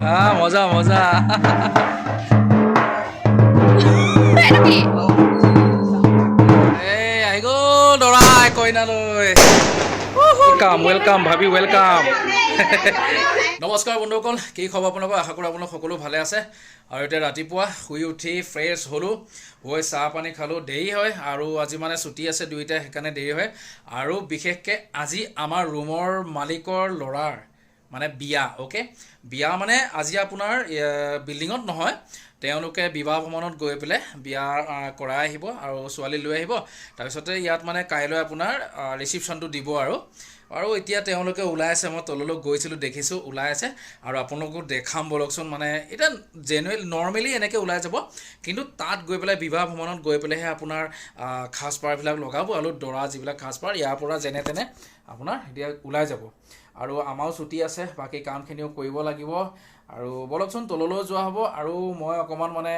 আহ মজা মজা এই আহি গ'ল দৰা কইনালৈ ৱেলকাম ৱেলকাম ভাবি ৱেলকাম নমস্কাৰ বন্ধুসকল কি খবৰ আপোনালোকৰ? আশা কৰোঁ আপোনালোক সকলো ভালে আছে। আৰু এতিয়া ৰাতিপুৱা শুই উঠি ফ্ৰেছ হ'লোঁ হৈ চাহ পানী খালোঁ দেৰি হয় আৰু আজি মানে ছুটি আছে দুইটাই সেইকাৰণে দেৰি হয়। আৰু বিশেষকৈ আজি আমাৰ ৰুমৰ মালিকৰ ল'ৰাৰ মানে বিয়া অ'কে বিয়া মানে আজি আপোনাৰ বিল্ডিঙত নহয় তেওঁলোকে বিবাহ ভ্ৰমণত গৈ পেলাই বিয়া কৰাই আহিব আৰু ছোৱালী লৈ আহিব। তাৰপিছতে ইয়াত মানে কাইলৈ আপোনাৰ ৰিচিপশ্যনটো দিব আৰু। আৰু এতিয়া তেওঁলোকে ওলাই আছে, মই তললৈ গৈছিলোঁ, দেখিছোঁ, ওলাই আছে। আৰু আপোনালোকক দেখাম বলকচোন মানে এতিয়া জেনুৱেল নৰ্মেলি এনেকৈ ওলাই যাব। কিন্তু তাত গৈ পেলাই বিবাহ ভ্ৰমণত গৈ পেলাইহে আপোনাৰ সাজপাৰবিলাক লগাব আৰু দৰা যিবিলাক সাজপাৰ, ইয়াৰ পৰা যেনে তেনে আপোনাৰ এতিয়া ওলাই যাব। আৰু আমাৰো ছুটি আছে, বাকী কামখিনিও কৰিব লাগিব। আৰু বলকচোন তললৈ যোৱা হ'ব আৰু মই অকণমান মানে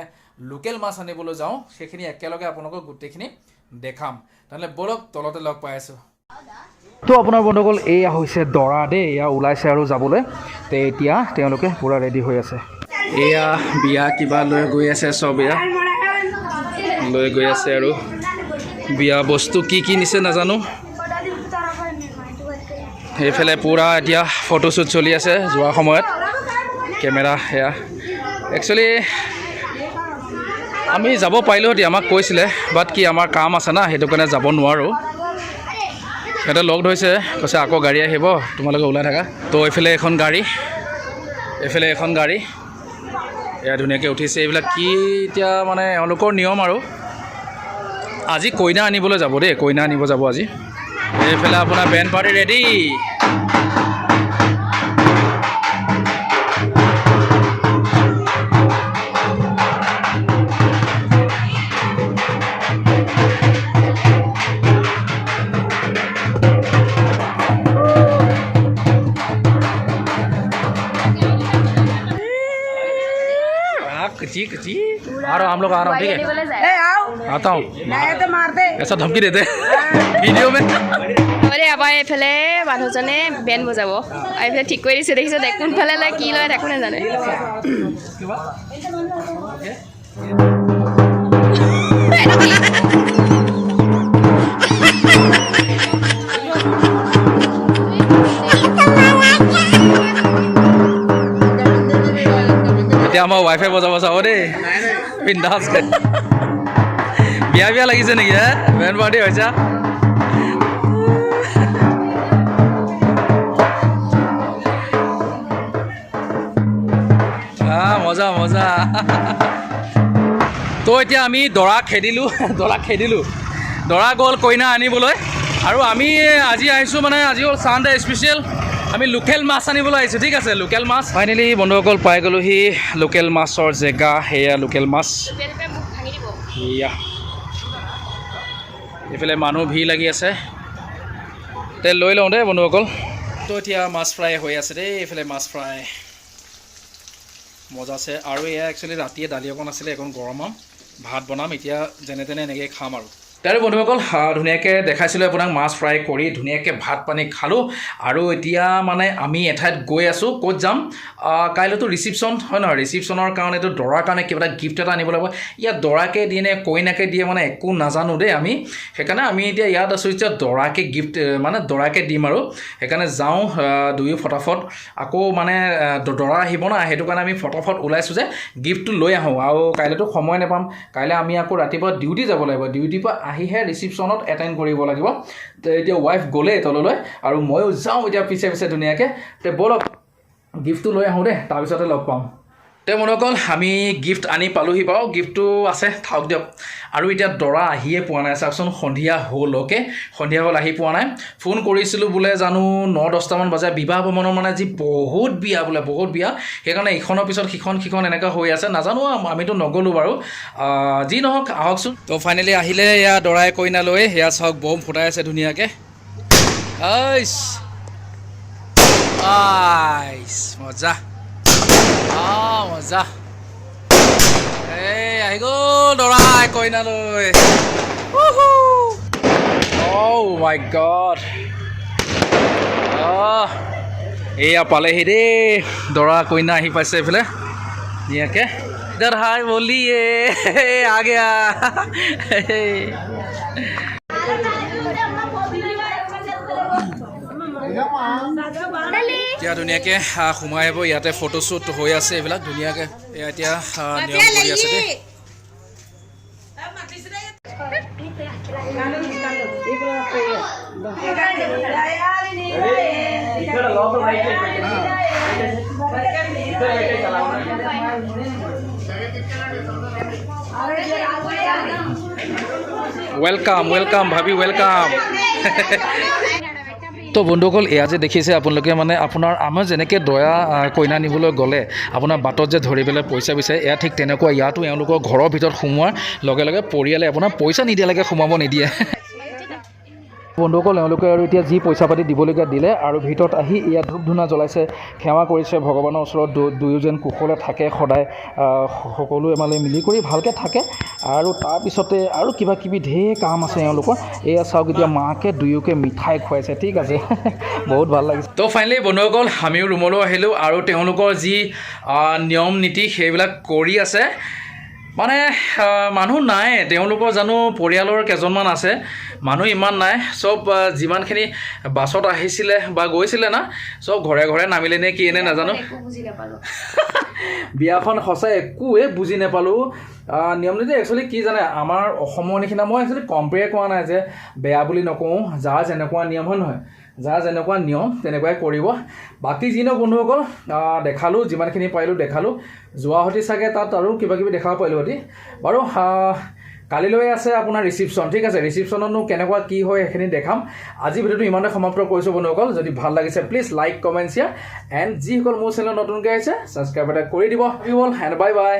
লোকেল মাছ আনিবলৈ যাওঁ সেইখিনি একেলগে আপোনালোকক গোটেইখিনি দেখাম। তেনেহ'লে বলক তলতে লগ পাই আছোঁ। তো আপোনাৰ বন্ধুসকল এয়া হৈছে দৰা দেই এয়া ওলাইছে আৰু যাবলৈ। তে এতিয়া তেওঁলোকে পূৰা ৰেডি হৈ আছে। এয়া বিয়া কিবা লৈ গৈ আছে চব এয়া। লৈ গৈ আছে আৰু। বিয়া বস্তু কি কি নিছে নাজানো। সেইফালে পূৰা এতিয়া ফটোশ্বুট চলি আছে যোৱাৰ সময়ত। কেমেৰা সেয়া একচুৱেলি আমি যাব পাৰিলোঁহেঁতেন আমাক কৈছিলে বাট কি আমাৰ কাম আছে না, সেইটো কাৰণে যাব নোৱাৰোঁ। সিহঁতে লগ ধৰিছে, কৈছে আকৌ গাড়ী আহিব, তোমালোকে ওলাই থাকা। তো এইফালে এখন গাড়ী, এইফালে এখন গাড়ী। এয়া ধুনীয়াকৈ উঠিছে, এইবিলাক কি এতিয়া মানে এওঁলোকৰ নিয়ম আৰু। আজি কইনা আনিবলৈ যাব দেই, কইনা আনিব যাব আজি। এইফালে আপোনাৰ বেণ্ড পাৰ্টি ৰেডি कची कची आ रहा हूँ, हम लोग आ रहा हूँ ठीक है ए आओ आता हूँ नहीं तो मार दे ऐसा धमकी देते वीडियो में মানে আমাৰ এইফালে মানুহজনে বেণ্ড বজাব আৰু এইফালে ঠিক কৰি দিছে দেখিছে দে কোনফালে লয় কি লয় একো নাজানে বজাব দেই বিন্দাছ বিয়া বিয়া লাগিছে নেকি হে বেন পাৰ্টি হৈছে। মজা মজা। তো এতিয়া আমি দৰা খেদিলোঁ দৰা খেদিলোঁ। দৰা গ'ল কইনা আনিবলৈ। আৰু আমি আজি আহিছোঁ মানে আজি হ'ল চানডে স্পেচিয়েল আমি লোকেল মাছ আনিবলৈ আহিছোঁ, ঠিক আছে? লোকেল মাছ? ফাইনেলি বন্ধুসকল, পাই গ'লোহি লোকেল মাছৰ জেগা। সেয়া লোকেল মাছ। সেয়া। এইফালে মানুহ ভিৰ লাগি আছে। তে, লৈ লওঁ দেই বন্ধুসকল। তো, এতিয়া মাছ ফ্ৰাই হৈ আছে দেই, এইফালে মাছ ফ্ৰাই। মজা আছে। আৰু এয়া একচুৱেলি ৰাতিয়ে দালি অকণ আছিলে, এখন গৰমাম ভাত বনাম, এতিয়া যেনে তেনে এনেকৈ খাম আৰু। তাৰে বন্ধুসকল ধুনীয়াকৈ দেখাইছিলোঁ আপোনাক, মাছ ফ্ৰাই কৰি ধুনীয়াকৈ ভাত পানী খালোঁ। আৰু এতিয়া মানে আমি এঠাইত গৈ আছোঁ, ক'ত যাম? কাইলৈতো ৰিচিপশ্যন হয় নহয়? ৰিচিপশ্যনৰ কাৰণেতো দৰাৰ কাৰণে কিবা এটা গিফ্ট এটা আনিব লাগিব। ইয়াত দৰাকে দিয়ে নে, কইনাকে দিয়ে মানে একো নাজানো দেই আমি। সেইকাৰণে আমি এতিয়া ইয়াত আছোঁ, এতিয়া দৰাকে গিফ্ট মানে দৰাকে দিম আৰু। সেইকাৰণে যাওঁ দুয়ো ফটাফট। আকৌ মানে দৰা আহিব না, সেইটো কাৰণে আমি ফটাফট ওলাইছোঁ যে গিফ্টটো লৈ আহোঁ। আৰু কাইলৈতো সময় নাপাম। কাইলৈ আমি আকৌ ৰাতিপুৱা ডিউটি যাব লাগিব। ডিউটিৰ পৰা আহিহে ৰিচিপশ্যনত এটেণ্ড কৰিব লাগিব। এতিয়া ৱাইফ গ'লেই তললৈ আৰু ময়ো যাওঁ এতিয়া পিছে পিছে ধুনীয়াকৈ। তে ব'লক গিফ্টটো লৈ আহোঁ দেই তাৰপিছতে লগ পাম। তে মনকল আমি গিফ্ট আনি পালোহি বাৰু গিফ্টটো আছে থাকক দিয়ক। আৰু এতিয়া দৰা আহিয়ে পোৱা নাই চাওকচোন সন্ধিয়া হ'ল অ'কে সন্ধিয়া হ'ল আহি পোৱা নাই। ফোন কৰিছিলোঁ বোলে জানো ন দহটামান বাজে বিবাহ ভ্ৰমণৰ মানে আজি বহুত বিয়া বোলে বহুত বিয়া। সেইকাৰণে ইখনৰ পিছত সিখন সিখন এনেকৈ হৈ আছে নাজানো আমিতো নগ'লোঁ বাৰু। যি নহওক আহকচোন। তো ফাইনেলি আহিলে এয়া দৰাই কইনা লৈ সেয়া চাওক বম ফুটাই আছে ধুনীয়াকৈ। আইচ! আইচ! মজা। আহ মজা এই আহি গ'ল দৰা কইনালৈ অ' মাই গড আহ এয়া পালেহি দেই দৰা কইনা আহি পাইছে এইফালে ধুনীয়াকৈ ইধৰ হাই বলিয়ে আ এতিয়া ধুনীয়াকৈ আহ, সোমাই আহিব ইয়াতে ফটোশ্বুট হৈ আছে এইবিলাক ধুনীয়াকৈ এয়া এতিয়া আহ, নিয়ম কৰি আছে দেই ৱেলকাম ৱেলকাম ভাবি ৱেলকাম তো বন্ধুসকল, এয়া যে দেখিছে আপোনালোকে মানে আপোনাৰ আমাৰ যেনেকৈ দয়া কইনা নিবলৈ গ'লে, আপোনাৰ বাটত যে ধৰি পেলাই পইচা বিচাৰে, এয়া ঠিক তেনেকুৱা, ইয়াতো এওঁলোকৰ ঘৰৰ ভিতৰত সোমোৱাৰ লগে লগে পৰিয়ালে আপোনাৰ পইচা নিদিয়ালৈকে সোমাব নিদিয়ে। বন্ধুসকল এওঁলোকে আৰু এতিয়া যি পইচা পাতি দিবলগীয়া দিলে আৰু ভিতৰত আহি ইয়াত ধূপ ধূনা জ্বলাইছে সেৱা কৰিছে ভগৱানৰ ওচৰত দুয়ো যেন কুশলে থাকে সদায় সকলোৱে মানে মিলি কৰি ভালকৈ থাকে। আৰু তাৰপিছতে আৰু কিবা কিবি ঢেৰ কাম আছে এওঁলোকৰ। এয়া চাওক এতিয়া মাকে দুয়োকে মিঠাই খুৱাইছে ঠিক আছে? বহুত ভাল লাগিছে। তো ফাইনেলি বন্ধুসকল আমিও ৰুমলৈ আহিলোঁ আৰু তেওঁলোকৰ যি নিয়ম নীতি সেইবিলাক কৰি আছে। মানে মানুহ নাই তেওঁলোকৰ জানো পৰিয়ালৰ কেইজনমান আছে। মানুহ ইমান নাই চব যিমানখিনি বাছত আহিছিলে বা গৈছিলে না চব ঘৰে ঘৰে নামিলে নে কি এনে নাজানো। বিয়াখন সঁচাই একোৱে বুজি নাপালোঁ। নিয়ম নীতি একচুৱেলি কি জানে আমাৰ অসমৰ নিচিনা মই একচুৱেলি কম্পেয়াৰ কৰা নাই যে বেয়া বুলি নকওঁ যাৰ যেনেকুৱা নিয়ম হয় নহয়? যাৰ যেনেকুৱা নিয়ম তেনেকুৱাই কৰিব। বাকী যি নহওক বন্ধুসকল দেখালোঁ যিমানখিনি পাৰিলোঁ দেখালোঁ। যোৱাহতি চাগে তাত আৰু কিবা কিবি দেখাব পাৰিলোঁহতি বাৰু কালিলৈ আছে আপোনাৰ ৰিচিপশ্যন ঠিক আছে? ৰিচিপশ্যনতনো কেনেকুৱা, কি হয়, সেইখিনি দেখাম। আজি ভিডিঅ'টো ইমানে সমাপ্ত কৰিছোঁ, বন্ধুসকল। যদি ভালো লাগিছে please like comment share and যিসকল মোৰ চেনেল নতুনকৈ আহিছে ছাবস্ক্ৰাইব এটা কৰি দিব এণ্ড বাই বাই